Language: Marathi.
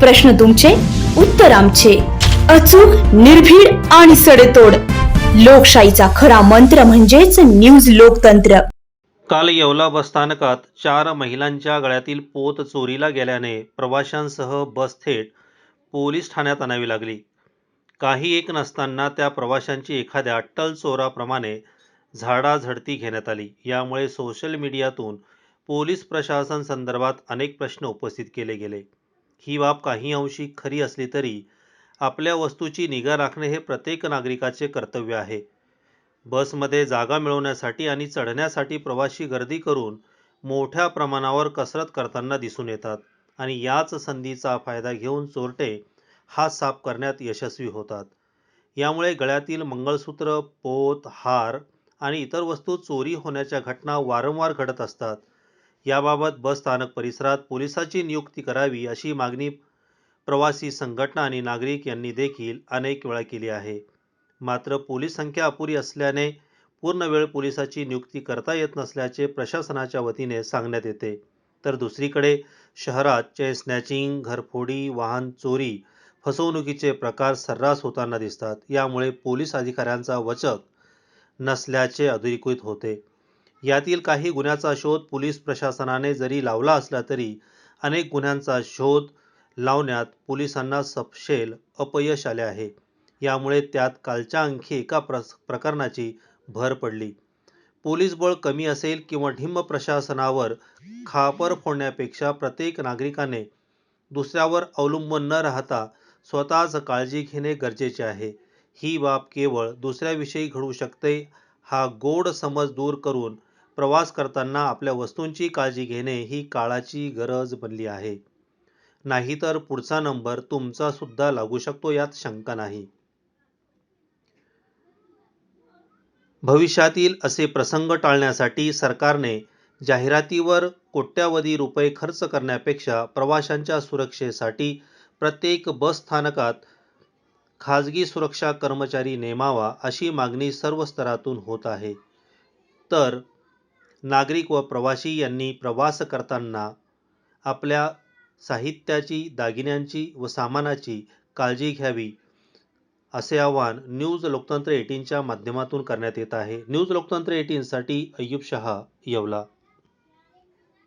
प्रश्न तुमचे उत्तर आमचे. अचूक निर्भीड आणि सडेतोड. लोकशाहीचा खरा मंत्र म्हणजेच न्यूज लोकतंत्र. काल येवला बसस्थानकात चार महिलांच्या गळ्यातील पोत चोरीला गेल्याने प्रवाशांसह बस थेट पोलीस ठाण्यात आणावी लागली. काही एक नसताना त्या प्रवाशांची एखाद्या अट्टल चोराप्रमाणे झाडाझडती घेण्यात आली. यामुळे सोशल मीडियातून पोलीस प्रशासन संदर्भात अनेक प्रश्न उपस्थित केले गेले. ही बाब काही अंशी खरी असली तरी आपल्या वस्तूची निगा राखणे हे प्रत्येक नागरिकाचे कर्तव्य आहे. बसमध्ये जागा मिळवण्यासाठी आणि चढण्यासाठी प्रवासी गर्दी करून मोठ्या प्रमाणावर कसरत करताना दिसून येतात आणि याच संधीचा फायदा घेऊन चोरटे हात साफ करण्यात यशस्वी होतात. यामुळे गळ्यातील मंगळसूत्र पोत हार आणि इतर वस्तू चोरी होण्याच्या घटना वारंवार घडत असतात. याबाबत बस स्थानक परिसरात पोलिसाची नियुक्ती करावी अशी मागणी प्रवासी संघटना आणि नागरिक यांनी देखील अनेक वेळा केली आहे. मात्र पोलीस संख्या अपुरी असल्याने पूर्ण वेळ पोलिसाची नियुक्ती करता येत नसल्याचे प्रशासनाच्या वतीने सांगण्यात येते. तर दुसरीकडे शहरात चेन स्नॅचिंग घरफोडी वाहन चोरी फसवणुकीचे प्रकार सर्रास होताना दिसतात. यामुळे पोलीस अधिकाऱ्यांचा वचक नसल्याचे अधोरेखित होते. यातील काही गुन्ह्याचा शोध पोलीस प्रशासनाने जरी लावला असला तरी अनेक गुन्ह्यांचा शोध लावण्यात पोलिसांना सपशेल अपयश आले आहे. यामुळे त्यात कालच्या आणखी एका प्रस प्रकरणाची भर पडली. पोलीस बळ कमी असेल किंवा ढिम्म प्रशासनावर खापर फोडण्यापेक्षा प्रत्येक नागरिकाने दुसऱ्यावर अवलंबून न राहता स्वतःच काळजी घेणे गरजेचे आहे. ही बाब केवळ दुसऱ्याविषयी घडू शकते हा गोड समज दूर करून प्रवास करताना आपल्या वस्तूंची काळजी घेणे ही काळाची गरज बनली आहे. नाहीतर पुढचा नंबर तुमचा सुद्धा लागू शकतो यात शंका नाही. भविष्यातील असे प्रसंग टाळण्यासाठी सरकारने जाहिरातीवर कोट्यावधी रुपये खर्च करण्यापेक्षा प्रवाशांच्या सुरक्षेसाठी प्रत्येक बस स्थानकात खाजगी सुरक्षा कर्मचारी नेमावा अशी मागणी सर्व स्तरातून होत आहे. तर नागरिक व प्रवासी यांनी प्रवास करताना आपल्या साहित्याची दागिन्यांची व सामानाची काळजी घ्यावी असे आवाहन न्यूज लोकतंत्र एटीनच्या माध्यमातून करण्यात येत आहे. न्यूज लोकतंत्र एटीनसाठी अय्यूब शहा येवला.